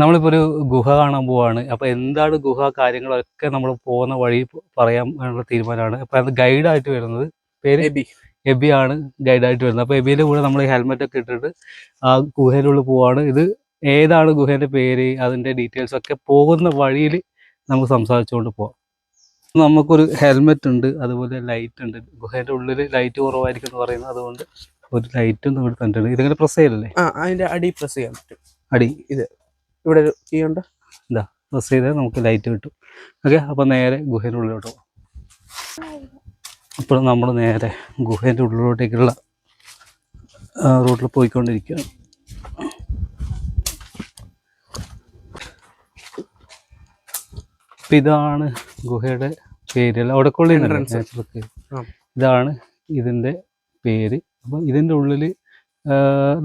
നമ്മളിപ്പോൾ ഒരു ഗുഹ കാണാൻ പോവാണ്. അപ്പോൾ എന്താണ് ഗുഹ കാര്യങ്ങളൊക്കെ നമ്മൾ പോകുന്ന വഴി പറയാൻ ഉള്ള തീരുമാനമാണ്. അപ്പോൾ അത് ഗൈഡായിട്ട് വരുന്നത് പേര്? എബി. എബി ആണ് ഗൈഡായിട്ട് വരുന്നത്. അപ്പോൾ എബിയുടെ കൂടെ നമ്മൾ ഹെൽമെറ്റ് ഒക്കെ ഇട്ടിട്ട് ആ ഗുഹയിലുള്ള പോവാണ്. ഇത് ഏതാണ് ഗുഹേന്റെ പേര് അതിന്റെ ഡീറ്റെയിൽസ് ഒക്കെ പോകുന്ന വഴിയിൽ നമുക്ക് സംസാരിച്ചുകൊണ്ട് പോവാം. നമുക്കൊരു ഹെൽമെറ്റ് ഉണ്ട് അതുപോലെ ലൈറ്റ് ഉണ്ട്. ഗുഹേന്റെ ഉള്ളിൽ ലൈറ്റ് കുറവായിരിക്കും എന്ന് പറയുന്നത് അതുകൊണ്ട് ഒരു ലൈറ്റും നമ്മൾ തന്നിട്ടുണ്ട് ഇതിങ്ങനെ പ്രസ് ചെയ്യലല്ലേ? അതിന്റെ അടി പ്രസ് ചെയ്യാൻ പറ്റും. അടി. ഇവിടെ ഒരു കീ ഉണ്ട്. ഇതാ പ്രസ് ചെയ്താൽ നമുക്ക് ലൈറ്റ് കിട്ടും. ഓക്കെ അപ്പോൾ നേരെ ഗുഹേന്റെ ഉള്ളിലോട്ട് പോകാം അപ്പോൾ നമ്മൾ നേരെ ഗുഹേന്റെ ഉള്ളിലോട്ടേക്കുള്ള റൂട്ടിൽ പോയിക്കൊണ്ടിരിക്കുകയാണ്. അപ്പം ഇതാണ് ഗുഹയുടെ പേര്. അല്ല അവിടെ കൊള്ളിയുണ്ട്. ഇതാണ് ഇതിന്റെ പേര്. അപ്പം ഇതിന്റെ ഉള്ളിൽ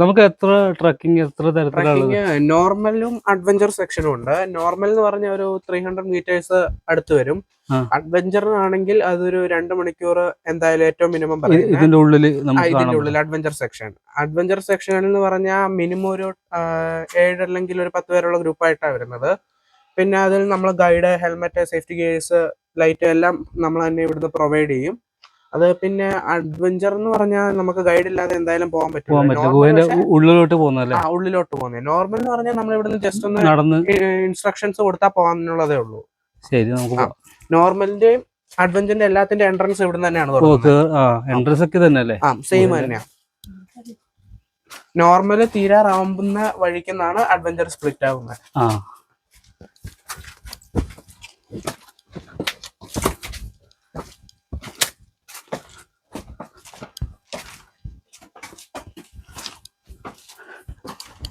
നമുക്ക് എത്ര ട്രക്കിംഗ് എത്ര തരത്തിലാണ് നോർമലും അഡ്വഞ്ചർ സെക്ഷനും ഉണ്ട്. നോർമൽ എന്ന് പറഞ്ഞ ഒരു ത്രീ ഹൺഡ്രഡ് മീറ്റേഴ്സ് അടുത്ത് വരും. അഡ്വഞ്ചർ അഡ്വഞ്ചറിനാണെങ്കിൽ അതൊരു രണ്ട് മണിക്കൂർ എന്തായാലും ഏറ്റവും മിനിമം ഇതിന്റെ ഉള്ളിൽ ഇതിന്റെ ഉള്ളിൽ അഡ്വഞ്ചർ സെക്ഷൻ. അഡ്വഞ്ചർ സെക്ഷൻ എന്ന് പറഞ്ഞാൽ മിനിമം ഒരു ഏഴ് അല്ലെങ്കിൽ ഒരു പത്ത് പേരുള്ള ഗ്രൂപ്പായിട്ടാണ് വരുന്നത്. പിന്നെ അതിൽ നമ്മൾ guide helmet safety gears light എല്ലാം നമ്മൾ തന്നെ ഇവിടുന്ന് പ്രൊവൈഡ് ചെയ്യും. അത് പിന്നെ അഡ്വഞ്ചർ എന്ന് പറഞ്ഞാൽ നമുക്ക് ഗൈഡ് ഇല്ലാതെ എന്തായാലും പോകാൻ പറ്റും ഉള്ളിലോട്ട് പോകുന്നല്ലേ ആ ഉള്ളിലോട്ട് പോകുന്നത് നോർമൽ എന്ന് പറഞ്ഞാൽ നമ്മൾ ഇവിടുന്ന് ജസ്റ്റ് ഒന്ന് നടന്ന് ഇൻസ്ട്രക്ഷൻസ് കൊടുത്താൽ പോകാനുള്ളതേ ഉള്ളൂ. ശരി നമുക്ക്. നോർമലിന്റെയും അഡ്വഞ്ചറിന്റെ എല്ലാത്തിന്റെ എൻട്രൻസ് ഇവിടെ തന്നെയാണ് എൻട്രൻസ് ഒക്കെ തന്നെ അല്ലേ ആ സെയിം തന്നെയാണ് തന്നെയാ. നോർമൽ തീരാറാവുന്ന വഴിക്കുന്നാണ് അഡ്വഞ്ചർ സ്പ്ലിറ്റ് ആവുന്നത്.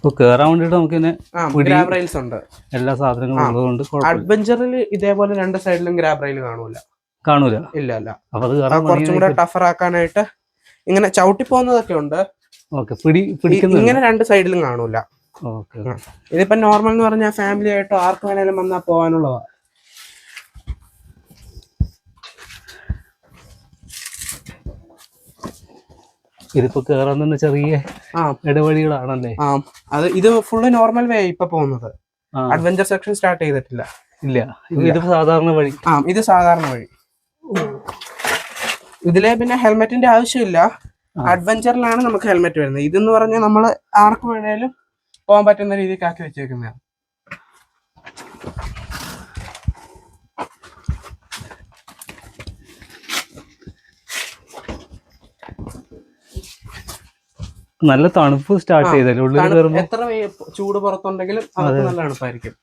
വേണ്ടിട്ട് നമുക്ക് ഗ്രാബ് റെയിൽസ് ഉണ്ട്. എല്ലാ സാധനങ്ങളും. ഉള്ളതുകൊണ്ട് അഡ്വഞ്ചറിൽ ഇതേപോലെ രണ്ട് സൈഡിലും ഗ്രാബ് റെയിൽ കാണൂല. കാണൂല? ഇല്ല അല്ല അപ്പൊ അത് കയറാൻ കുറച്ചും കൂടെ ടഫർ ആക്കാനായിട്ട് ഇങ്ങനെ ചവിട്ടി പോകുന്നതൊക്കെ ഉണ്ട്. ഓക്കെ പിടി ഇ- ഇങ്ങനെ രണ്ട് സൈഡിലും കാണൂല. ഇതിപ്പോ നോർമൽ എന്ന് പറഞ്ഞാൽ ഫാമിലി ആയിട്ടോ ആർക്ക് വേണേലും വന്നാൽ പോകാനുള്ളതാ. ഇതിപ്പോ കേറാൻ തന്നെ ചെറിയ ഇടവഴികളാണല്ലേ? ആ. അത് ഇത് ഫുള്ള് നോർമൽ വേ ഇപ്പൊ പോകുന്നത്. അഡ്വഞ്ചർ സെക്ഷൻ സ്റ്റാർട്ട് ചെയ്തിട്ടില്ല. ഇല്ല. ഇല്ല. ഇത് സാധാരണ വഴി. ആ ഇത് സാധാരണ വഴി. ഇതിലെ പിന്നെ ഹെൽമെറ്റിന്റെ ആവശ്യമില്ല. അഡ്വഞ്ചറിലാണ് നമുക്ക് ഹെൽമെറ്റ് വരുന്നത്. ഇതെന്ന് പറഞ്ഞാൽ നമ്മൾ ആർക്ക് വേണേലും പോകാൻ പറ്റുന്ന രീതിക്കാക്കി വെച്ചേക്കുന്നതാണ്. നല്ല തണുപ്പ് സ്റ്റാർട്ട് ചെയ്തല്ലേ? ഉള്ളിൽ തണു- കയറുമ്പോ എത്ര ചൂട് പുറത്തുണ്ടെങ്കിലും നല്ല തണുപ്പായിരിക്കും.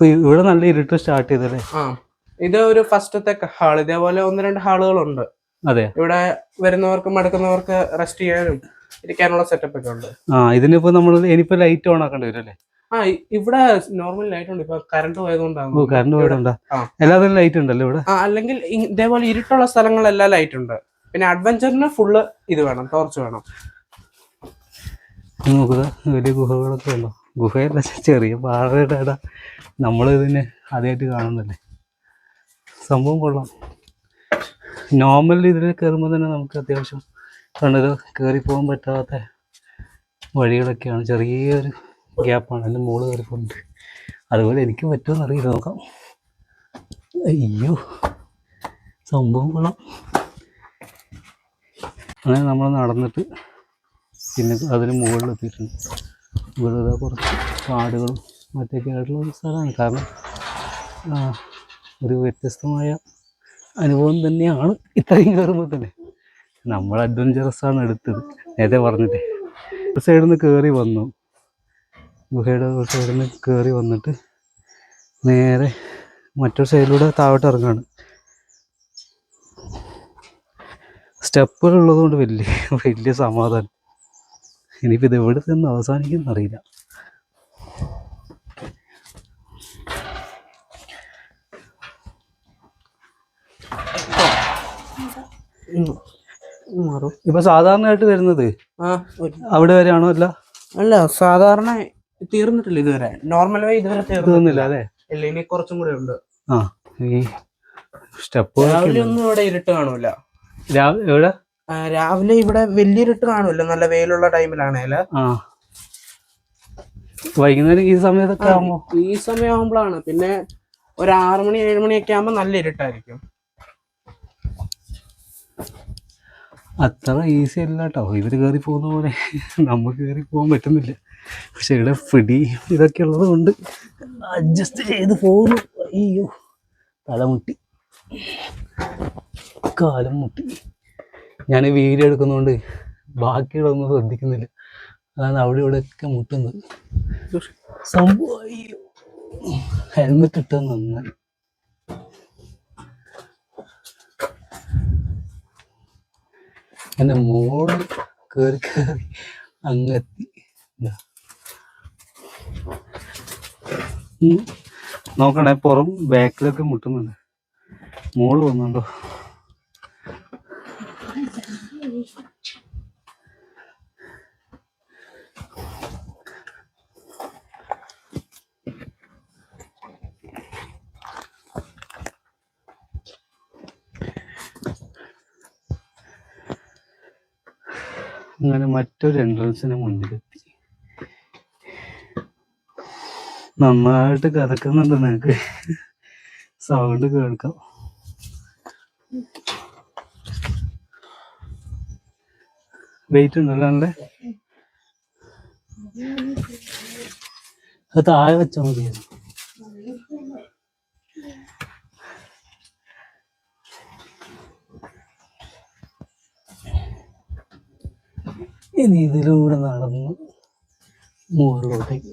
ഇപ്പൊ ഇവിടെ നല്ല ഇരുട്ട് സ്റ്റാർട്ട് ചെയ്തല്ലേ? ആ. ഇത് ഒരു ഫസ്റ്റത്തെ ഹാൾ ഇതേപോലെ ഒന്ന് രണ്ട് ഹാളുകൾ ഉണ്ട് അതെ. ഇവിടെ വരുന്നവർക്ക് മടുക്കുന്നവർക്ക് റെസ്റ്റ് ചെയ്യാനും ഇരിക്കാനുള്ള സെറ്റപ്പ് ഒക്കെ ഉണ്ട്. ആ ഇതിനിപ്പോ നമ്മൾ ഇനിയിപ്പോ ലൈറ്റ് ഓൺ ആക്കേണ്ടി വരും അല്ലേ? ആ ഇവിടെ നോർമൽ ലൈറ്റ് ഉണ്ട്. ഇപ്പൊ കറണ്ട് പോയതുകൊണ്ടാണ്. കറണ്ട് പോയിട്ടുണ്ടാ ആ. എല്ലാത്തിനും ലൈറ്റ് ഉണ്ടല്ലോ ഇവിടെ? അല്ലെങ്കിൽ ഇതേപോലെ ഇരുട്ടുള്ള സ്ഥലങ്ങളെല്ലാം ലൈറ്റ് ഉണ്ട്. പിന്നെ അഡ്വഞ്ചറിന് ഫുള്ള് ഇത് വേണം ടോർച്ച് വേണം. നോക്കുക വലിയ ഗുഹകളൊക്കെ ഉണ്ടോ? ഗുഹയല്ല ചെറിയ പാറയുടെ ഇട. നമ്മളിതിനെ ആദ്യമായിട്ട് കാണുന്നല്ലേ സംഭവം കൊള്ളാം. നോർമൽ ഇതിൽ കയറുമ്പോൾ തന്നെ നമുക്ക് അത്യാവശ്യം കണ്ടത് കയറി പോകാൻ പറ്റാത്ത വഴികളൊക്കെയാണ്. ചെറിയൊരു ഗ്യാപ്പാണ് എന്റെ മോൾ കയറി പോകുന്നുണ്ട് അതുപോലെ എനിക്ക് പറ്റുമെന്ന് അറിയില്ല നോക്കാം. അയ്യോ. സംഭവം കൊള്ളാം. അങ്ങനെ നമ്മൾ നടന്നിട്ട് പിന്നെ അതിന് മുകളിൽ ഇതാ കുറച്ച് കാടുകളും മറ്റൊക്കെ ആയിട്ടുള്ള ഒരു സ്ഥലമാണ് കാരണം ഒരു വ്യത്യസ്തമായ അനുഭവം തന്നെയാണ് ഇത്രയും കയറുമ്പോൾ തന്നെ. നമ്മൾ അഡ്വഞ്ചറസ് ആണ് എടുത്തത്. നേരത്തെ പറഞ്ഞിട്ട് സൈഡിൽ നിന്ന് കയറി വന്നു. ഗുഹയുടെ സൈഡിൽ നിന്ന് കയറി വന്നിട്ട് നേരെ മറ്റൊരു സൈഡിലൂടെ താഴോട്ട് ഇറങ്ങാണ്. സ്റ്റെപ്പുകൾ ഉള്ളതുകൊണ്ട് വലിയ വലിയ സമാധാനം. ഇനിയിപ്പോൾ ഇത് എവിടെ നിന്ന് അവസാനിക്കും അറിയില്ല. ഇപ്പൊ സാധാരണയായിട്ട് വരുന്നത് അവിടെ വരെയാണോ അല്ല? അല്ല സാധാരണ തീർന്നിട്ടില്ല ഇതുവരെ. നോർമൽ വേ ഇതുവരെ തീർന്നില്ല അതെ ഇല്ല ഇനി കുറച്ചും കൂടെ ഉണ്ട്. ആ ഈ സ്റ്റെപ്പ് രാവിലെ ഒന്നും ഇവിടെ ഇരുട്ട് കാണൂല. രാവിലെ എവിടെ? രാവിലെ ഇവിടെ വലിയൊരിട്ട് കാണുമല്ലോ നല്ല വെയിലുള്ള ടൈമിലാണേൽ. വൈകുന്നേരം ഈ സമയത്തൊക്കെ ആകുമ്പോ ഈ സമയമാകുമ്പോഴാണ് പിന്നെ ഒരു ആറു മണി ഏഴ് മണിയൊക്കെ ആകുമ്പോ നല്ല ഇരുട്ടായിരിക്കും. അത്ര ഈസി അല്ല കേട്ടോ ഇവർ കയറി പോകുന്ന പോലെ നമുക്ക് കയറി പോകാൻ പറ്റുന്നില്ല. പക്ഷെ ഇവിടെ പിടി ഇതൊക്കെ ഉള്ളത് കൊണ്ട് അഡ്ജസ്റ്റ് ചെയ്ത് പോകുന്നു. അയ്യോ തലമുട്ടി. കാലം മുട്ടി. ഞാൻ വീഡിയോ എടുക്കുന്നതുകൊണ്ട് ബാക്കിയുള്ളതൊന്നും ശ്രദ്ധിക്കുന്നില്ല. അതാണ് അവിടെ ഇവിടെ ഒക്കെ മുട്ടുന്നത് ഹെൽമെറ്റ് ഇട്ടത് നന്നായി എന്റെ മോൾ കയറി കയറി അങ്ങെത്തി. നോക്കണേ പുറം ബാക്കിലൊക്കെ മുട്ടുന്നുണ്ട്. മോൾ വന്നുണ്ടോ? അങ്ങനെ മറ്റൊരു എൻട്രൻസിന് മുന്നിലെത്തി. നന്നായിട്ട് കറക്കുന്നുണ്ട് നിനക്ക്. സൗണ്ട് കേൾക്കാം. വെയിറ്റ് അല്ലേ? അത് താഴെ വെച്ചാൽ മതിയായിരുന്നു ഇനി ഇതിലൂടെ നടന്ന് മുകളിലോട്ടേക്ക്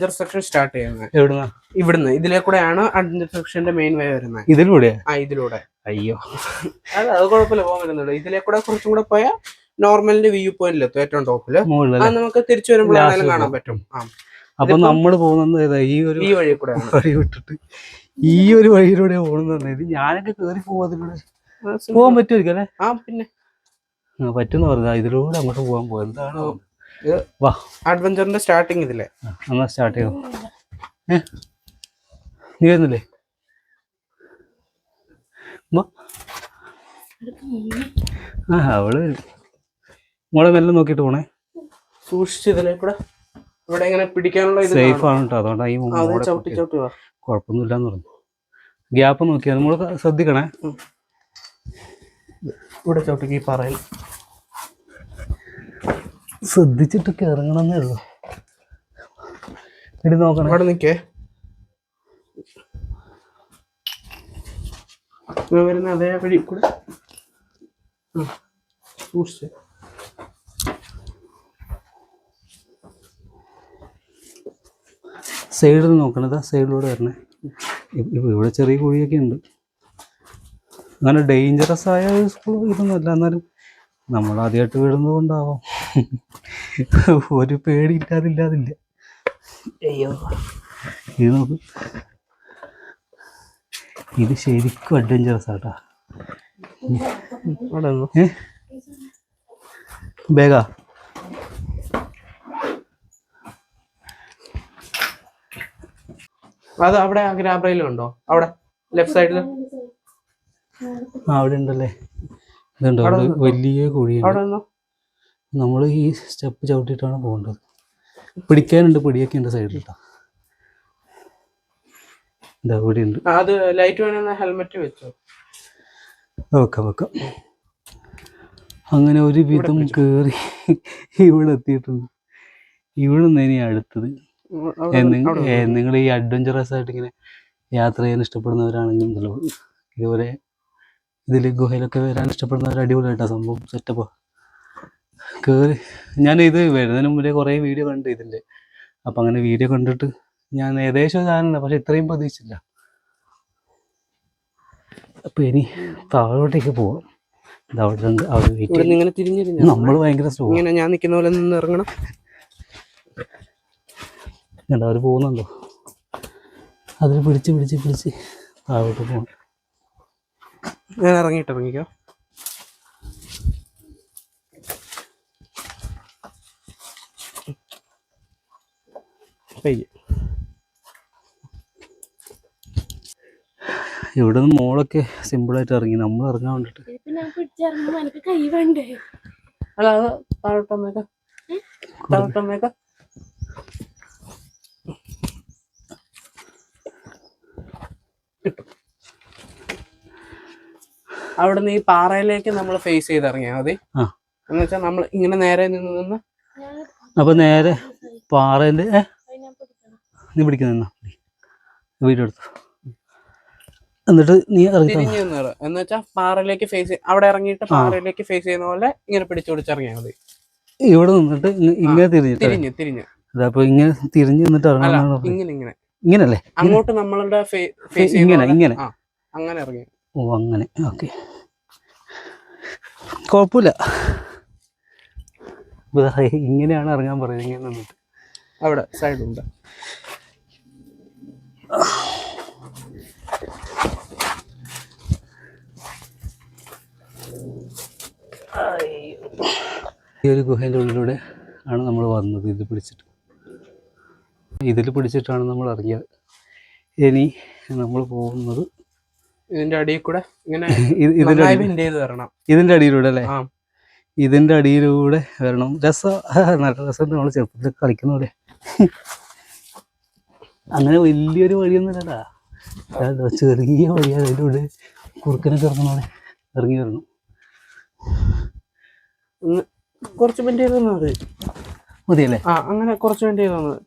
സെക്ഷൻ സ്റ്റാർട്ട് ചെയ്യുന്നത്. എവിടുന്ന? ഇവിടുന്ന്. ഇതിലെ കൂടെയാണ് അഡ്വഞ്ചർ സെക്ഷന്റെ മെയിൻ വേ വരുന്നത്. ഇതിലൂടെ? ആ ഇതിലൂടെ. അയ്യോ. അത് അത് കുഴപ്പമില്ല പോകാൻ വരുന്നുണ്ട് ഇതിലെ കൂടെ കുറച്ചും കൂടെ പോയാൽ നോർമലിന്റെ വ്യൂ പോയിന്റിൽ എത്തും ഏറ്റവും ടോപ്പിൽ അത് നമുക്ക് തിരിച്ചു വരുമ്പോഴാണെങ്കിലും Last കാണാൻ. പറ്റും. ആ. അപ്പൊ നമ്മൾ പോകുന്നത് ഈ ഒരു ഈ വഴി കൂടെ വഴി വിട്ടിട്ട്. ഈ ഒരു വഴിയിലൂടെ പോകുന്നത് ഇത് ഞാനൊക്കെ കേറി പോവാതിലൂടെ പോകാൻ പറ്റുമായിരിക്കും അല്ലേ? ആ പിന്നെ. പറ്റുന്ന പറഞ്ഞാ ഇതിലൂടെ അങ്ങോട്ട് പോകാൻ പോകും എന്താണ്? ഇത് വാ. അഡ്വഞ്ചറിന്റെ സ്റ്റാർട്ടിങ് ഇതില്ലേ എന്നാ സ്റ്റാർട്ട് ചെയ്യോ? ഏ? നീ വരുന്നില്ലേ. ആ അവൾ വരും. മോളെ മെല്ലെ നോക്കിട്ട് പോണേ. സൂക്ഷിച്ച് ഇതിലെ കൂടെ. ഇവിടെ ഇങ്ങനെ പിടിക്കാനുള്ള ഇത് സേഫ്. ആണ് കേട്ടോ ഈ ആ, അത് മോളെ ചവിട്ടി ചവിട്ടി വാ. കുഴപ്പമൊന്നുമില്ല എന്ന് പറഞ്ഞു ഗ്യാപ്പ് നോക്കിയാൽ നമ്മൾ ശ്രദ്ധിക്കണേ. ഇവിടെ ചവിട്ടിക്ക് ഈ പറയിൽ ശ്രദ്ധിച്ചിട്ടൊക്കെ ഇറങ്ങണമെന്നേ ഉള്ളൂ. ഇടി നോക്കണം. അവിടെ നിൽക്കേ വരുന്ന അതേ വഴി കൂടെ. സൈഡിൽ നോക്കണത് സൈഡിലൂടെ വരണേ. ഇവിടെ ചെറിയ കുഴിയൊക്കെ ഉണ്ട്. അങ്ങനെ ഡേഞ്ചറസ് ആയ സ്കൂൾ ഇതൊന്നുമല്ല. എന്നാലും നമ്മൾ ആദ്യമായിട്ട് വിടുന്നത് കൊണ്ടാവാം. ഒരു പേടി ഇല്ലാതില്ലാതില്ല അയ്യോ. ഇത് നോക്ക്. ഇത് ശരിക്കും അഡ്വഞ്ചറസ് ആട്ടാ. ബേഗ അത് അവിടെ ആ ഗ്രാബ്രയിലും ഉണ്ടോ? അവിടെ? ലെഫ്റ്റ് സൈഡിൽ ആ അവിടെ ഉണ്ടല്ലേ. ഇതുണ്ടോ. വലിയ കുഴിയുണ്ട്. അവിടെ നമ്മൾ ഈ സ്റ്റെപ്പ് ചവിട്ടിയിട്ടാണ് പോകേണ്ടത്. പിടിക്കാനുണ്ട് പിടിയൊക്കെ ഉണ്ട് സൈഡിലിട്ടാ. ഇതാ ഇവിടെ ഉണ്ട് അത് ലൈറ്റ് വേണമെന്ന ഹെൽമെറ്റ് വെച്ചോ? വെക്കാം വെക്കാം. അങ്ങനെ ഒരു വിധം കയറി ഇവിടെ എത്തിയിട്ടുണ്ട്. ഇവിടെ നിന്ന് ഇനി അടുത്തത്. നിങ്ങൾ ഈ അഡ്വഞ്ചറസ് ആയിട്ട് ഇങ്ങനെ യാത്ര ചെയ്യാൻ ഇഷ്ടപ്പെടുന്നവരാണെങ്കിൽ ഇതുപോലെ ഇതിൽ ഗുഹയിലൊക്കെ വരാൻ ഇഷ്ടപ്പെടുന്നവർ അടിപൊളിയായിട്ടാണ് സംഭവം സെറ്റപ്പാ കയറി ഞാൻ ഇത് വരുന്നതിന് മുമ്പേ കുറേ വീഡിയോ കണ്ടു ഇതിന്റെ. അപ്പം അങ്ങനെ വീഡിയോ കണ്ടിട്ട് ഞാൻ ഏകദേശം ഞാനല്ല പക്ഷെ ഇത്രയും പ്രതീക്ഷിച്ചില്ല. അപ്പം ഇനി താഴോട്ടേക്ക് പോവാം. ഇങ്ങനെ തിരിഞ്ഞിരിഞ്ഞ? നമ്മൾ ഭയങ്കര സ്ലോ ഇങ്ങനെ ഞാൻ നിൽക്കുന്ന പോലെ നിന്ന് ഇറങ്ങണം. അവർ പോകുന്നുണ്ടോ? അതിൽ പിടിച്ച് പിടിച്ച് പിടിച്ച് താഴോട്ട് പോകണം ഞാൻ ഇറങ്ങിയിട്ട് ഇറങ്ങിക്കോ? പയ്യെ ഇവിടെ നിന്ന് മോളൊക്കെ സിമ്പിളായിട്ട് ഇറങ്ങി? നമ്മൾ ഇറങ്ങാൻ വേണ്ടിട്ട്. അവിടെ നിന്ന് ഈ പാറയിലേക്ക് നമ്മൾ ഫേസ് ചെയ്ത് ഇറങ്ങിയാൽ മതി. ആ. എന്ന് വെച്ചാൽ നമ്മൾ ഇങ്ങനെ നേരെ നിന്ന് നിന്ന് അപ്പൊ നേരെ പാറേന്റെ ഏ അത് ഞാൻ പിടിക്കണം നീ പിടിക്കുന്ന വീഡിയോ എടുത്തു. എന്നിട്ട് നീ ഇറങ്ങി നിന്ന് എന്ന് വെച്ചാൽ പാറയിലേക്ക് ഫേസ് അവിടെ ഇറങ്ങിയിട്ട് പാറയിലേക്ക് ഫേസ് ചെയ്യുന്ന പോലെ ഇങ്ങനെ പിടിച്ചു പിടിച്ചിറങ്ങിയാൽ മതി. ഇവിടെ നിന്നിട്ട് ഇങ്ങ- ഇങ്ങനെ തിരിഞ്ഞു തിരിഞ്ഞ്. തിരിഞ്ഞ് അപ്പൊ ഇങ്ങനെ തിരിഞ്ഞു നിന്നിട്ട് ഇറങ്ങണം ഇങ്ങനെ ഇങ്ങനെ ഇങ്ങനല്ലേ? അങ്ങോട്ട് നമ്മളുടെ ഫേസ് ഇങ്ങനെ ഇങ്ങനെ. അങ്ങനെ ഇറങ്ങി. ഓ അങ്ങനെ. ഓക്കെ. കുഴപ്പമില്ല. ഇങ്ങനെയാണ് ഇറങ്ങാൻ പറയുന്നത് ഇങ്ങനെ നിന്നിട്ട്. അവിടെ സൈഡുണ്ട് ഈ ഒരു ഗുഹേന്റെ ഉള്ളിലൂടെ ആണ് നമ്മൾ വന്നത്. ഇത് പിടിച്ചിട്ട്. ഇതിൽ പിടിച്ചിട്ടാണ് നമ്മൾ അറിയാറ് ഇനി നമ്മൾ പോകുന്നത് ഇതിന്റെ അടിയിൽ കൂടെ ഇങ്ങനെ ഇതിന്റെ ഇതിന്റെ അടിയിലൂടെ അല്ലേ? ഇതിന്റെ അടിയിലൂടെ വരണം. രസം നല്ല രസം നമ്മൾ ചെറുപ്പത്തിൽ കളിക്കുന്ന പോലെ. അങ്ങനെ വലിയൊരു വഴിയൊന്നുമില്ലടാ. ചെറിയ വഴിയാണ് അതിന്റെ ഉള്ളിൽ കുറുക്കനൊക്കെ ഇറങ്ങുന്ന പോലെ ഇറങ്ങി വരണം. കുറച്ച് മിനിറ്റ് തന്നാൽ മതി. മതിയല്ലേ? ആ അങ്ങനെ കുറച്ച് മിനിറ്റ് ചെയ്ത് തന്നത്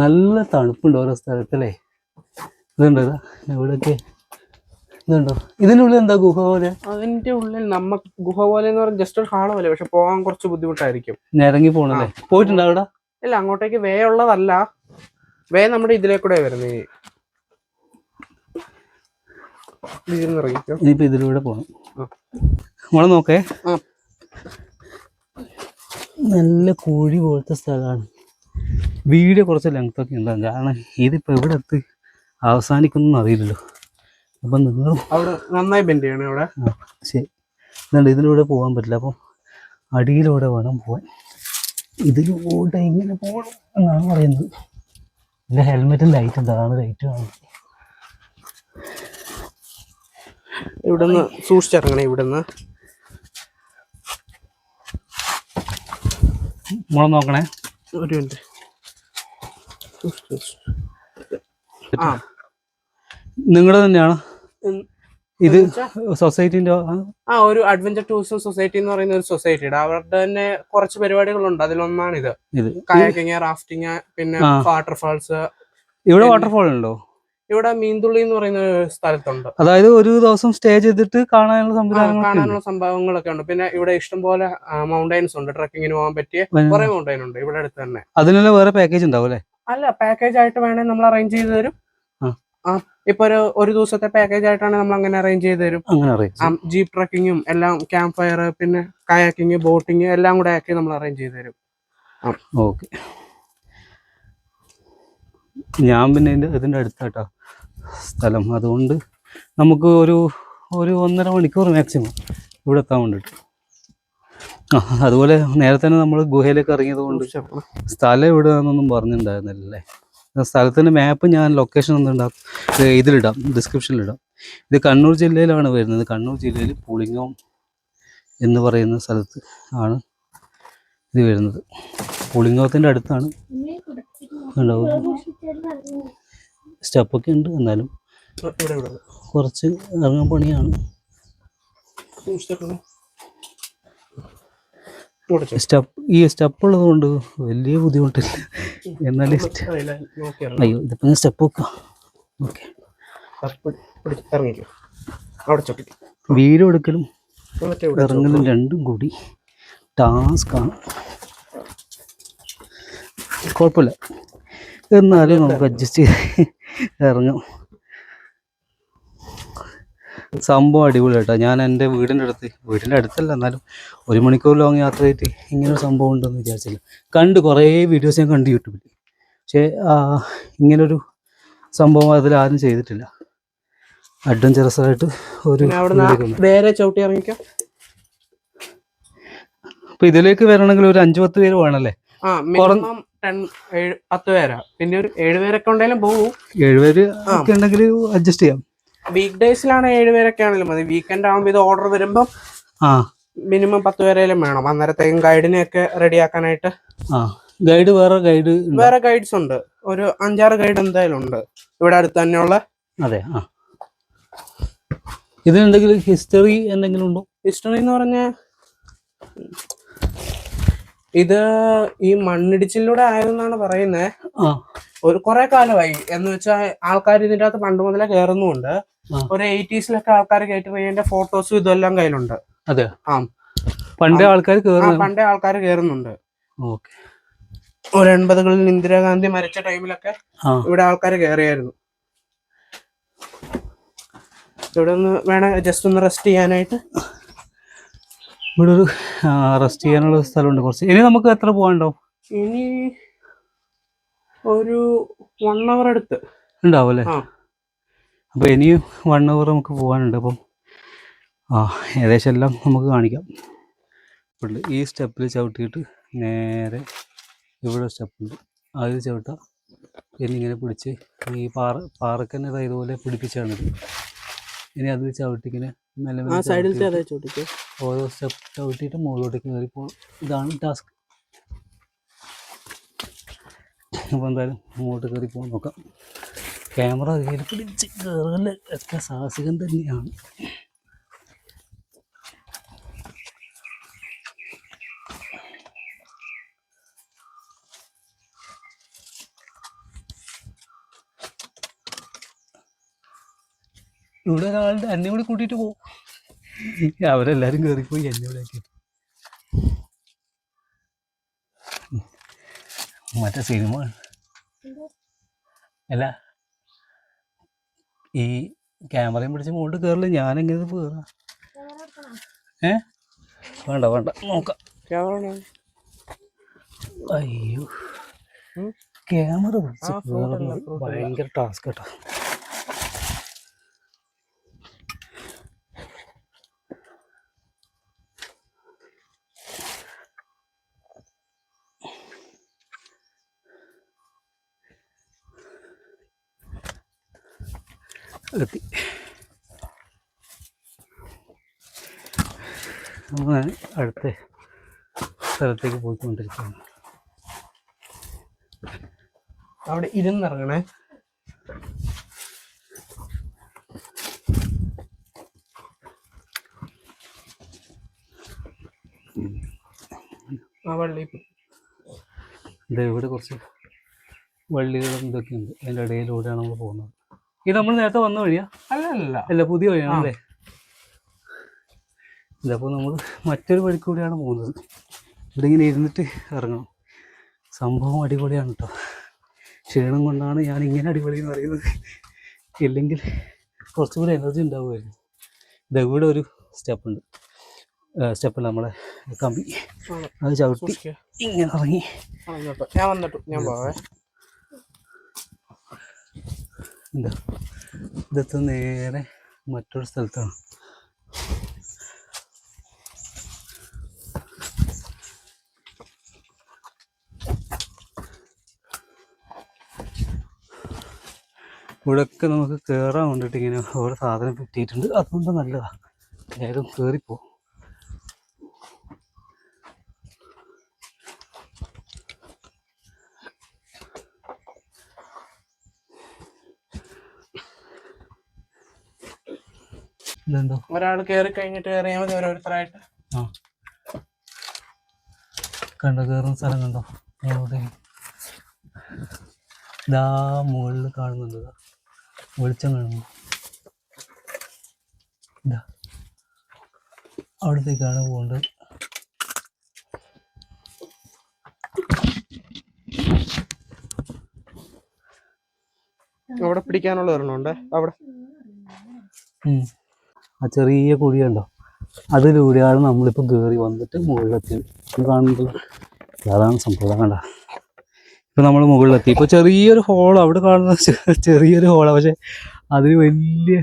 നല്ല തണുപ്പുണ്ട് ഓരോ സ്ഥലത്തല്ലേ? ഇതുണ്ടോ ഇതാ? എവിടെയൊക്കെ ഇതുണ്ടോ? ഇതിനുള്ളിൽ എന്താ ഗുഹ പോലെ? അതിന്റെ ഉള്ളിൽ നമ്മ ഗുഹ പോലെ എന്ന് പറഞ്ഞാൽ ജസ്റ്റ് ഒരു ഹാൾ പോലെ പക്ഷെ പോകാൻ കുറച്ച് ബുദ്ധിമുട്ടായിരിക്കും. ഇറങ്ങി പോണല്ലേ? പോയിട്ടുണ്ടോ അവിടെ? ഇല്ല അങ്ങോട്ടേക്ക് വേ ഉള്ളതല്ല. വേ നമ്മുടെ ഇതിലേക്കൂടെ വരുന്നത് ഇനിയിപ്പോ ഇതിലൂടെ പോണം. നമ്മളെ നോക്കേ. നല്ല കുഴി പോലത്തെ സ്ഥലമാണ്. വീഡിയോ കുറച്ച് ലെങ്ത് ഒക്കെ ഉണ്ടാകും കാരണം ഇതിപ്പോ എവിടെ എത്തി? അവസാനിക്കുന്നു അറിയില്ലല്ലോ. അപ്പൊ നിങ്ങൾ അവിടെ നന്നായി ബെൻഡ് ചെയ്യണം ഇവിടെ ശരി. ഇതുണ്ട് ഇതിലൂടെ പോകാൻ പറ്റില്ല. അപ്പം അടിയിലൂടെ വേണം പോവാൻ. ഇതിലൂടെ ഇങ്ങനെ പോകണം എന്നാണ് പറയുന്നത്. എന്റെ ഹെൽമെറ്റിൽ ലൈറ്റ് ഉണ്ട്. അതാണ് ലൈറ്റ് കാണുന്നത്. ഇവിടെ നിന്ന് സൂക്ഷിച്ചിറങ്ങണേ ഇവിടെ നിന്ന് മോളെ നോക്കണേ. ഒരു മിനിറ്റ്. ആ. നിങ്ങളുടെ തന്നെയാണ്. ഇത്? സൊസൈറ്റിന്റെ ആ? ഒരു അഡ്വഞ്ചർ ടൂറിസം സൊസൈറ്റി എന്ന് പറയുന്ന ഒരു സൊസൈറ്റിയുടെ അവരുടെ തന്നെ കുറച്ച് പരിപാടികളുണ്ട്. അതിലൊന്നാണ് ഇത്. കയാക്കിങ് റാഫ്റ്റിങ് പിന്നെ വാട്ടർഫാൾസ് ഇവിടെ വാട്ടർഫാൾ ഉണ്ടോ ഇവിടെ മീൻതുള്ളി എന്ന് പറയുന്ന സ്ഥലത്തുണ്ട്. അതായത് ഒരു ദിവസം സ്റ്റേ ചെയ്തിട്ട് കാണാനുള്ള കാണാനുള്ള സംഭവങ്ങളൊക്കെ ഉണ്ട്. പിന്നെ ഇവിടെ ഇഷ്ടംപോലെ മൗണ്ടൈൻസ് ഉണ്ട്. ട്രക്കിങ്ങിന് പോകാൻ പറ്റിയ. കുറെ മൗണ്ടൈൻ ഉണ്ട് ഇവിടെ അടുത്ത് തന്നെ. അതിനുള്ള വേറെ പാക്കേജ് ഉണ്ടാവും അല്ലേ? അല്ല പാക്കേജ് ആയിട്ട് വേണേ നമ്മൾ അറേഞ്ച് ചെയ്ത് തരും. ആ. ഇപ്പൊ ഒരു ഒരു ദിവസത്തെ പാക്കേജ് ആയിട്ടാണ് നമ്മൾ അങ്ങനെ അറേഞ്ച് ചെയ്ത് തരും. ജീപ്പ് ട്രക്കിങ്ങും എല്ലാം ക്യാമ്പ് ഫയർ പിന്നെ കയാക്കിങ് ബോട്ടിങ് എല്ലാം കൂടെ ആക്കി നമ്മൾ അറേഞ്ച് ചെയ്ത് തരും. ഓക്കെ ഞാൻ പിന്നെ ഇതിന്റെ അടുത്താട്ടാ അടുത്താട്ടോ സ്ഥലം. അതുകൊണ്ട് നമുക്ക് ഒരു ഒരു ഒന്നര മണിക്കൂർ മാക്സിമം ഇവിടെ എത്താൻ വേണ്ടിട്ട് ആ അതുപോലെ നേരത്തെ തന്നെ നമ്മൾ ഗുഹയിലേക്ക് ഇറങ്ങിയത് കൊണ്ട് സ്ഥലം എവിടെയാണെന്നൊന്നും പറഞ്ഞിട്ടുണ്ടായിരുന്നില്ലല്ലേ? ആ സ്ഥലത്തിന്റെ മാപ്പ് ഞാൻ ലൊക്കേഷൻ ഒന്നും ഉണ്ടാക്കും ഇത് ഇതിലിടാം ഡിസ്ക്രിപ്ഷനിലിടാം ഇത് കണ്ണൂർ ജില്ലയിലാണ് വരുന്നത്. കണ്ണൂർ ജില്ലയിൽ പുളിങ്ങോം എന്ന് പറയുന്ന സ്ഥലത്ത് ആണ് ഇത് വരുന്നത്. പുളിങ്ങോത്തിന്റെ അടുത്താണ്. ഉണ്ടാവും സ്റ്റെപ്പൊക്കെ ഉണ്ട് എന്നാലും കുറച്ച് ഇറങ്ങാൻ പണിയാണ്. സ്റ്റെപ്പ് ഈ സ്റ്റെപ്പ് ഉള്ളത് കൊണ്ട് വലിയ ബുദ്ധിമുട്ടില്ല. എന്നാൽ അയ്യോ ഇതിപ്പോൾ സ്റ്റെപ്പ് വെക്കാം. ഓക്കെ. എടുക്കലും ഇറങ്ങലും രണ്ടും കൂടി ടാസ്ക് ആണ്. കുഴപ്പമില്ല. എന്നാലും നമുക്ക് അഡ്ജസ്റ്റ് ചെയ്ത് ഇറങ്ങാം. സംഭവം അടിപൊളി കേട്ടോ. ഞാൻ എന്റെ വീടിന്റെ അടുത്ത് വീടിന്റെ അടുത്തല്ല എന്നാലും ഒരു മണിക്കൂർ ലോങ് യാത്ര ചെയ്തിട്ട് ഇങ്ങനെ ഒരു സംഭവം ഉണ്ടെന്ന് വിചാരിച്ചില്ല. കണ്ട് കുറേ വീഡിയോസ് ഞാൻ കണ്ട് യൂട്യൂബിൽ. പക്ഷേ ഇങ്ങനൊരു സംഭവം അതിൽ ആരും ചെയ്തിട്ടില്ല. അഡ്വഞ്ചറസ് ആയിട്ട് ഒരു വേറെ നേരെ ചവിട്ടി ഇറങ്ങിക്കാം? അപ്പൊ ഇതിലേക്ക് വരണമെങ്കിൽ ഒരു അഞ്ചു പത്ത് പേര് വേണല്ലേ പത്ത് പേരാ. പിന്നെ ഒരു ഏഴുപേരൊക്കെ ഉണ്ടെങ്കിലും പോകും ഏഴുപേര് ഉണ്ടെങ്കിൽ അഡ്ജസ്റ്റ് ചെയ്യാം. വീക്ക് ഡേയ്സിലാണ് ഏഴുപേരൊക്കെ ആണെങ്കിലും മതി. വീക്കെൻഡ് ആകുമ്പോൾ ഇത് ഓർഡർ വരുമ്പം ആ. മിനിമം പത്ത് പേരെങ്കിലും വേണം. അന്നേരത്തേക്കും ഗൈഡിനെ ഒക്കെ റെഡിയാക്കാനായിട്ട് ആ. ഗൈഡ് വേറെ ഗൈഡ് വേറെ ഗൈഡ്സ് ഉണ്ട്. ഒരു അഞ്ചാറ് ഗൈഡ് എന്തായാലും ഉണ്ട്. ഇവിടെ അടുത്ത് തന്നെയുള്ള അതെ ആ. ഇതിനെന്തെങ്കിലും ഹിസ്റ്ററി എന്തെങ്കിലും ഉണ്ടോ? ഹിസ്റ്ററി എന്ന് പറഞ്ഞ ഇത് ഈ മണ്ണിടിച്ചിലൂടെ ആയതെന്നാണ് പറയുന്നത് ഒരു കുറെ കാലമായി. എന്ന് വെച്ചാൽ ആൾക്കാർ ഇതിന്റെ അകത്ത് പണ്ട് മുതലേ കയറുന്നുമുണ്ട്. ഒരു എയ്റ്റീസിലൊക്കെ ആൾക്കാർ കയറ്റി പോയതിന്റെ ഫോട്ടോസും ഇതെല്ലാം കയ്യിലുണ്ട്. അതെ. ആ. പണ്ടേ ആൾക്കാർ പണ്ടേ ആൾക്കാർ കയറുന്നുണ്ട് ഓക്കെ. ഒരു എൺപതുകളിൽ ഇന്ദിരാഗാന്ധി മരിച്ച ടൈമിലൊക്കെ ഇവിടെ ആൾക്കാർ കയറിയായിരുന്നു ഇവിടെ ഒന്ന് വേണം ജസ്റ്റ് ഒന്ന് റെസ്റ്റ് ചെയ്യാനായിട്ട്. ഇവിടെ ഒരു റെസ്റ്റ് ചെയ്യാനുള്ള സ്ഥലമുണ്ട് കുറച്ച്. ഇനി നമുക്ക് എത്ര പോകാനുണ്ടാവും ഇനി ഒരു വൺ അവർ എടുത്ത് ഉണ്ടാവും അല്ലേ? ആ. ഇനി ഇനിയും വൺ അവർ നമുക്ക് പോകാനുണ്ട് അപ്പം ആ ഏകദേശം എല്ലാം നമുക്ക് കാണിക്കാം. ഫുള്ള് ഈ സ്റ്റെപ്പിൽ ചവിട്ടിയിട്ട് നേരെ ഇവിടെ സ്റ്റെപ്പുണ്ട് അതിൽ ചവിട്ടാം ഇനി ഇങ്ങനെ പിടിച്ച് ഈ പാറ പാറക്കന്നെ ഇതുപോലെ പിടിപ്പിച്ചാണ്. ഇനി അത് ചവിട്ടിങ്ങനെ മെല്ലെ മെല്ലെ ഓരോ സ്റ്റെപ്പ് ചവിട്ടിയിട്ട് മുകളിലോട്ടേക്ക് കയറി പോകും ഇതാണ് ടാസ്ക് അപ്പോൾ എന്തായാലും മുകളിലോട്ട് കയറി പോകാൻ നോക്കാം. ക്യാമറ കയ്യിൽ പിടിച്ച് കയറൽ ഒക്കെ സാഹസികം തന്നെയാണ്. ഇവിടെ ഒരാളുടെ എന്നെ കൂടി കൂട്ടിയിട്ട് പോകും അവരെല്ലാരും കയറിപ്പോയി എന്നെ കൂടെ മറ്റേ സിനിമ അല്ല ഈ ക്യാമറയും പിടിച്ച് മുകളിൽ കയറില്ല ഞാനെങ്ങനെ കയറാം ഏ? വേണ്ട വേണ്ട. നോക്കാം. അയ്യോ. ക്യാമറ പിടിച്ച് ഭയങ്കര ടാസ്ക് കേട്ടോ എത്തി അടുത്ത സ്ഥലത്തേക്ക് പോയിക്കൊണ്ടിരിക്കുകയാണ്. അവിടെ ഇരുന്നിറങ്ങണേ ആ വള്ളി ഇവിടെ കുറച്ച് വള്ളികളും ഇതൊക്കെയുണ്ട്. അതിന്റെ ഇടയിലൂടെയാണ് നമ്മൾ പോകുന്നത്. ഇത് നമ്മൾ നേരത്തെ വന്ന വഴിയാ? അല്ല അല്ല അല്ല പുതിയ വഴിയാണ്. അല്ലേ? ഇതപ്പോൾ നമ്മൾ മറ്റൊരു വഴി കൂടിയാണ് പോകുന്നത്. ഇവിടെ ഇങ്ങനെ ഇരുന്നിട്ട് ഇറങ്ങണം. സംഭവം അടിപൊളിയാണ് കേട്ടോ ക്ഷീണം കൊണ്ടാണ് ഞാൻ ഇങ്ങനെ അടിപൊളി എന്ന് പറയുന്നത്. ഇല്ലെങ്കിൽ കുറച്ചുകൂടി എനർജി ഉണ്ടാവുമായിരുന്നു. ഇതവിടെ ഒരു സ്റ്റെപ്പ് ഉണ്ട്. സ്റ്റെപ്പ് നമ്മളെ കമ്പി. അത് ചവിട്ടി ഇങ്ങനെ ഇറങ്ങി. ഞാൻ വന്നിട്ടു. ഞാൻ പോവേ. എന്താ നേരെ മറ്റൊരു സ്ഥലത്താണ്. ഇവിടെയൊക്കെ നമുക്ക് കയറാൻ വേണ്ടിയിട്ട് ഇങ്ങനെ ഓരോ സാധനം കിട്ടിയിട്ടുണ്ട്. അതുകൊണ്ട് നല്ലതാണ് വേഗം കയറിപ്പോ ഒരാൾ കയറി കഴിഞ്ഞിട്ട് കയറിയാൽ മതി ഓരോരുത്തരായിട്ട്. കണ്ടോ കയറുന്ന സ്ഥലം കണ്ടോ? ഇതാ മുകളിൽ കാണുന്നുണ്ട്. വെളിച്ചം കാണുന്നു. ഇതാ. അവിടത്തേക്കാണ് പോകേണ്ടത്. അവിടെ പിടിക്കാനുള്ള ഒരെണ്ണം ഉണ്ട്? അവിടെ. ആ ചെറിയ കുഴിയുണ്ടോ അതിലൂടെയാണ് നമ്മളിപ്പോൾ കയറി വന്നിട്ട് മുകളിലെത്തി കാണുന്നത് അതാണ് സംഭവം കണ്ട? ഇപ്പം നമ്മൾ മുകളിലെത്തി. ഇപ്പോൾ ചെറിയൊരു ഹോൾ അവിടെ കാണുന്ന ചെറിയൊരു ഹോളാണ് പക്ഷേ അതിന് വലിയ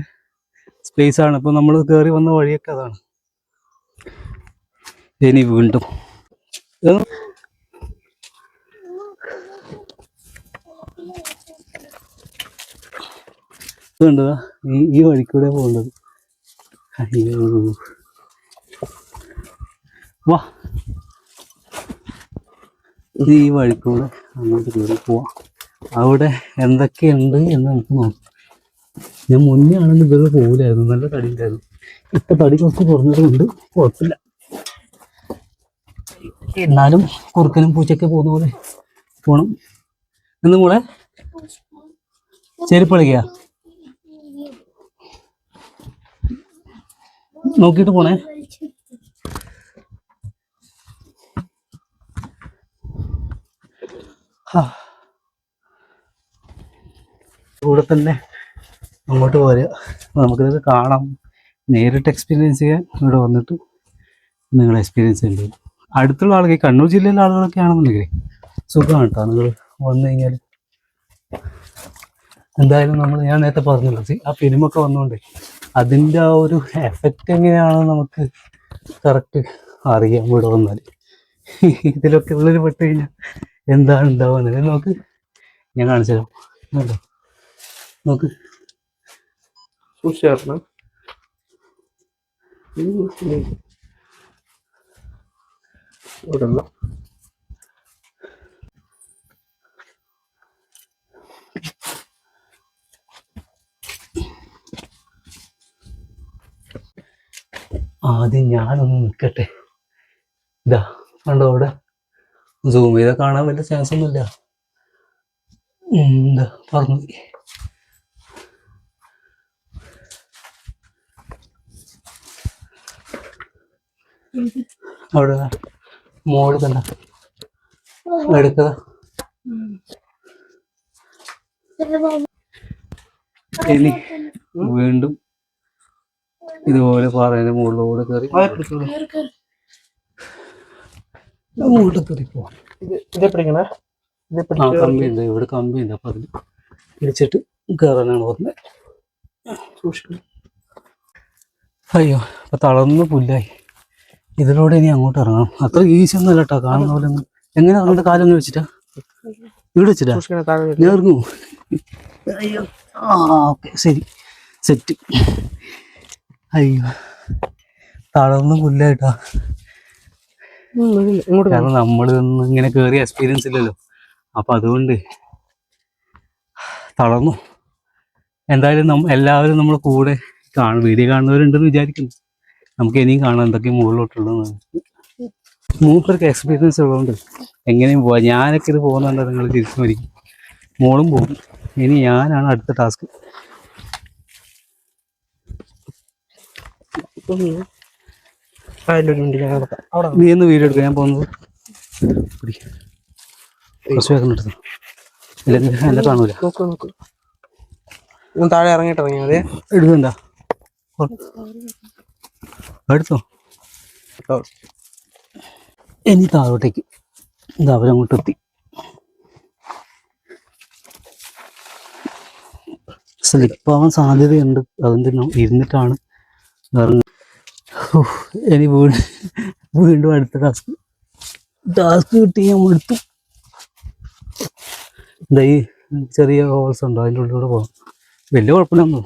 സ്പേസ് ആണ്. ഇപ്പോൾ നമ്മൾ കയറി വന്ന വഴിയൊക്കെ അതാണ്. ഇനി വീണ്ടും. ഈ വഴിക്കൂടെ പോകേണ്ടത്. അയ്യോ. വഴിക്കൂടെ അങ്ങോട്ട് കയറി പോവാം. അവിടെ എന്തൊക്കെയുണ്ട് എന്ന് നമുക്ക് നോക്കാം. ഞാൻ മുന്നേ ആണെങ്കിൽ ഇതൊക്കെ പോകില്ലായിരുന്നു നല്ല തടി ഉണ്ടായിരുന്നു ഇപ്പൊ തടി കുറച്ച് കുറഞ്ഞത് കൊണ്ട് കുഴപ്പമില്ല. എന്നാലും കുറുക്കനും പൂച്ചയൊക്കെ പോകുന്ന പോലെ പോണം. എന്ന് മോളെ? ചെരുപ്പളിക്കാ നോക്കിയിട്ട് പോണേ. കൂടെ തന്നെ അങ്ങോട്ട് പോരുക നമുക്കിതൊക്കെ കാണാം. നേരിട്ട് എക്സ്പീരിയൻസ് ചെയ്യാൻ ഇവിടെ വന്നിട്ട് നിങ്ങൾ എക്സ്പീരിയൻസ് ചെയ്യേണ്ടി വരും അടുത്തുള്ള ആളുകൾ കണ്ണൂർ ജില്ലയിലെ ആളുകളൊക്കെ ആണെന്നുണ്ടെങ്കിൽ സുഖമാണ് കേട്ടോ നിങ്ങൾ വന്നു കഴിഞ്ഞാൽ എന്തായാലും നമ്മൾ ഞാൻ നേരത്തെ പറഞ്ഞല്ലോ ആ ഫിലിമൊക്കെ വന്നുകൊണ്ട് അതിന്റെ ആ ഒരു എഫക്റ്റ് എങ്ങനെയാണെന്ന് നമുക്ക് കറക്റ്റ് അറിയാൻ ഇവിടെ വന്നാൽ ഇതിലൊക്കെ ഉള്ളിൽ പെട്ട് കഴിഞ്ഞാൽ എന്താണ് ഉണ്ടാവുന്നത് നോക്ക് ഞാൻ കാണിച്ചു തരാം നമുക്ക് നോക്ക് സൂക്ഷിച്ചു ഇവിടെ ആദ്യം ഞാനൊന്ന് നിൽക്കട്ടെ. ഇതാ കണ്ടോ അവിടെ? സൂം ചെയ്താൽ കാണാൻ വലിയ ചാൻസ് ഒന്നുമില്ല. എന്താ പറഞ്ഞു അവിടെ മോൾ കണ്ട? എടുക്കതാ ഇനി വീണ്ടും ഇതുപോലെ പാറേന്റെ മുകളിലൂടെ കയറി. മുകളിൽ കയറി പോവാം ആ പിടിച്ച് കമ്പി ഉണ്ട് ഇവിടെ കമ്പി ഉണ്ട് അപ്പൊ അതിൽ പിടിച്ചിട്ട് കയറാനാണ് പറഞ്ഞത് സൂക്ഷിക്കണം. അയ്യോ അപ്പൊ തളർന്ന് പുല്ലായി. ഇതിലൂടെ ഇനി അങ്ങോട്ട് ഇറങ്ങണം. അത്ര ഈസി അല്ല കേട്ടോ കാണുന്ന പോലെ ഒന്നും. എങ്ങനെ അങ്ങോട്ട് കാലൊന്നും വെച്ചിട്ടാ? ഇവിടെ വെച്ചിട്ടാ. ഞാൻ ഇറങ്ങൂ അയ്യോ. ആ ഓക്കെ. ശരി. സെറ്റ്. അയ്യോ. തളർന്ന് പുല്ലായിട്ടാ കാരണം നമ്മൾ ഇങ്ങനെ കേറിയ എക്സ്പീരിയൻസ് ഇല്ലല്ലോ. അപ്പൊ അതുകൊണ്ട് തളർന്നു. എന്തായാലും നമ്മ എല്ലാവരും നമ്മളെ കൂടെ കാണും വീഡിയോ കാണുന്നവരുണ്ടെന്ന് വിചാരിക്കുന്നു. നമുക്ക് ഇനിയും കാണാം എന്തൊക്കെ മുകളിലോട്ടുള്ളത് മൂപ്പർക്ക് എക്സ്പീരിയൻസ് ഉള്ളതുകൊണ്ട് എങ്ങനെയും പോവാം. ഞാനൊക്കെ ഇത് പോകുന്നുണ്ടോ നിങ്ങൾ തിരിച്ചു മരിക്കും മോളും പോകും. ഇനി ഞാനാണ് അടുത്ത ടാസ്ക് അതിലൊരു മിനിറ്റ് ഞാൻ കിടക്കാം അവിടെ നീ ഒന്ന് വീഡിയോ എടുക്കാൻ ഞാൻ പോകുന്നത്. കുറച്ച് വേഗം എടുത്തു ഇല്ലെങ്കിൽ എന്നെ കാണൂല. നോക്ക് നോക്ക് ഒന്ന് താഴെ ഇറങ്ങിയിട്ട് ഇറങ്ങിയാൽ മതി. എടുക്കണ്ട. എടുത്തോ? കേട്ടോ. ഇനി താഴോട്ടേക്ക് ഇത് അവരങ്ങോട്ട് എത്തി. സ്ലിപ്പാവാൻ സാധ്യതയുണ്ട്. അതിന്റെ ഇരുന്നിട്ടാണ്. ഇറങ്ങുന്നത് ഇനി വീണ്ടും വീണ്ടും അടുത്ത ടാസ്ക് ടാസ്ക് കിട്ടി ഞാൻ എടുത്തു. ഈ ചെറിയ ഹോൾസ് ഉണ്ടോ? അതിന്റെ ഉള്ളിലൂടെ പോകാം. വലിയ കുഴപ്പമില്ലെന്നോ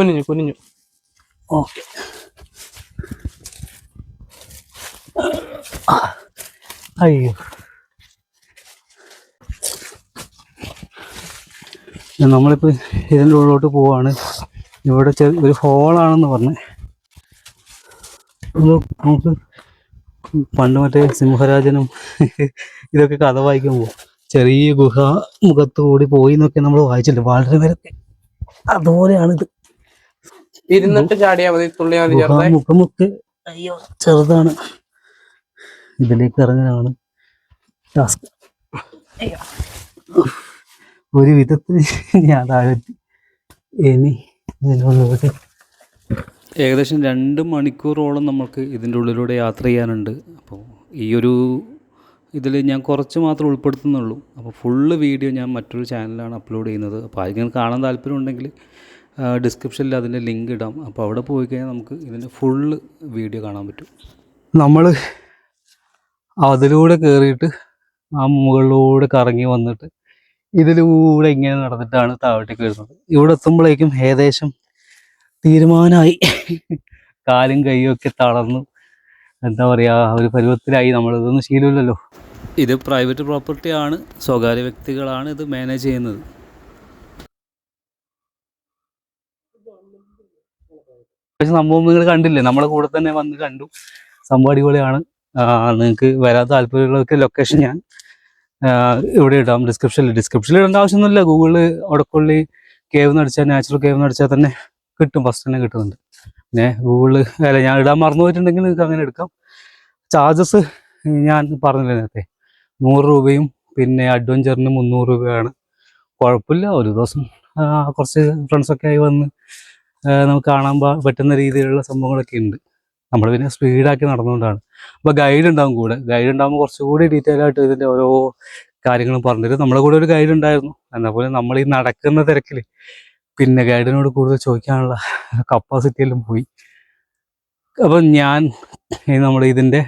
കുനിഞ്ഞു കുനിഞ്ഞു. ഓക്കെ. അയ്യോ. നമ്മളിപ്പോൾ ഇതിന്റെ ഉള്ളിലോട്ട് പോവാണ്. ഇവിടെ ഒരു ഹോളാണെന്ന് പറഞ്ഞ്. നമുക്ക് പണ്ട് മറ്റേ സിംഹരാജനും ഇതൊക്കെ കഥ വായിക്കുമ്പോൾ ചെറിയ ഗുഹ മുഖത്തുകൂടി പോയി എന്നൊക്കെ നമ്മൾ വായിച്ചിട്ടുണ്ട്. വളരെ പേരൊക്കെ അതുപോലെയാണിത്. ഇരുന്നിട്ട് ചാടിയാ മതി തുള്ളിയാ മതി ചെറുതായി. മുഖമൊക്കെ അയ്യോ ചെറുതാണ്. ഇതിലേക്ക് ഇറങ്ങാനാണ് ടാസ്ക്. ഒരു വിധത്തിൽ ഞാൻ താഴെത്തി. ഇനി ഇതിനുള്ളിലോട്ട്. ഏകദേശം രണ്ട് മണിക്കൂറോളം നമുക്ക് ഇതിന്റെ ഉള്ളിലൂടെ യാത്ര ചെയ്യാനുണ്ട്. അപ്പോൾ ഈ ഒരു ഇതിൽ ഞാൻ കുറച്ച് മാത്രം ഉൾപ്പെടുത്തുന്നുള്ളൂ. അപ്പോൾ ഫുള്ള് വീഡിയോ ഞാൻ മറ്റൊരു ചാനലാണ് അപ്ലോഡ് ചെയ്യുന്നത്. അപ്പോൾ ആരെങ്കിലും കാണാൻ താല്പര്യം ഉണ്ടെങ്കിൽ ഡിസ്ക്രിപ്ഷനിൽ അതിന്റെ ലിങ്ക് ഇടാം. അപ്പോൾ അവിടെ പോയി കഴിഞ്ഞാൽ നമുക്ക് ഇതിന്റെ ഫുള്ള് വീഡിയോ കാണാൻ പറ്റും. നമ്മൾ അതിലൂടെ കയറിയിട്ട് ആ മുകളിലൂടെ കറങ്ങി വന്നിട്ട് ഇതിലൂടെ ഇങ്ങനെ നടന്നിട്ടാണ് താഴോട്ടേക്ക് വരുന്നത്. ഇവിടെ എത്തുമ്പോഴേക്കും ഏകദേശം തീരുമാനമായി. കാലും കൈയും ഒക്കെ തളർന്നു. എന്താ പറയുക ഒരു പരുവത്തിലായി നമ്മളിതൊന്നും ശീലമില്ലല്ലോ. ഇത് പ്രൈവറ്റ് പ്രോപ്പർട്ടിയാണ് സ്വകാര്യ വ്യക്തികളാണ് ഇത് മാനേജ് ചെയ്യുന്നത്. പക്ഷെ സംഭവം നിങ്ങൾ കണ്ടില്ലേ? നമ്മളെ കൂടെ തന്നെ വന്ന് കണ്ടു. സംഭവം അടിപൊളിയാണ്. നിങ്ങൾക്ക് വരാൻ താല്പര്യമുള്ളവർക്ക് ലൊക്കേഷൻ ഞാൻ ഇവിടെ ഇടാം. ഡിസ്ക്രിപ്ഷനിൽ ഡിസ്ക്രിപ്ഷനിൽ ഇടേണ്ട ആവശ്യമൊന്നുമില്ല. ഗൂഗിളിൽ ഒടക്കൊള്ളി കേവ് നടിച്ചാൽ നാച്ചുറൽ കേവ് നടിച്ചാൽ തന്നെ കിട്ടും. ഫസ്റ്റ് തന്നെ കിട്ടുന്നുണ്ട്. പിന്നെ ഗൂഗിളിൽ അല്ല ഞാൻ ഇടാൻ മറന്നു പോയിട്ടുണ്ടെങ്കിൽ നിങ്ങൾക്ക് അങ്ങനെ എടുക്കാം. ചാർജസ് ഞാൻ പറഞ്ഞില്ല നേരത്തെ? നൂറ് രൂപയും പിന്നെ അഡ്വഞ്ചറിന് മുന്നൂറ് രൂപയാണ്. കുഴപ്പമില്ല. ഒരു ദിവസം കുറച്ച് ഫ്രണ്ട്സൊക്കെ ആയി വന്ന് നമുക്ക് കാണാൻ പറ്റുന്ന രീതിയിലുള്ള സംഭവങ്ങളൊക്കെ ഉണ്ട്. നമ്മൾ പിന്നെ സ്പീഡാക്കി നടന്നുകൊണ്ടാണ്. അപ്പോൾ ഗൈഡ് ഉണ്ടാവും കൂടെ. ഗൈഡ് ഉണ്ടാകുമ്പോൾ കുറച്ചുകൂടി ഡീറ്റെയിൽ ആയിട്ട് ഇതിന്റെ ഓരോ കാര്യങ്ങളും പറഞ്ഞുതരും നമ്മളെ കൂടെ ഒരു ഗൈഡ് ഉണ്ടായിരുന്നു. എന്നാൽ പോലെ നമ്മൾ ഈ നടക്കുന്ന തിരക്കിൽ പിന്നെ ഗൈഡിനോട് കൂടുതൽ ചോദിക്കാനുള്ള കപ്പാസിറ്റി എല്ലാം പോയി. അപ്പം ഞാൻ നമ്മൾ ഇതിന്റെ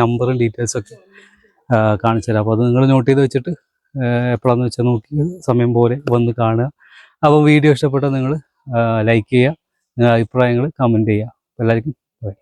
നമ്പറും ഡീറ്റെയിൽസും ഒക്കെ ആ, കാണിച്ചു തരാം. അപ്പോൾ അത് നിങ്ങൾ നോട്ട് ചെയ്ത് വെച്ചിട്ട് എപ്പോഴാന്ന് വെച്ചാൽ നോക്കി സമയം പോലെ വന്ന് കാണുക. അപ്പോൾ വീഡിയോ ഇഷ്ടപ്പെട്ടാൽ നിങ്ങൾ ലൈക്ക് ചെയ്യുക. നിങ്ങളുടെ അഭിപ്രായങ്ങൾ കമന്റ് ചെയ്യുക. എല്ലാവർക്കും ബൈ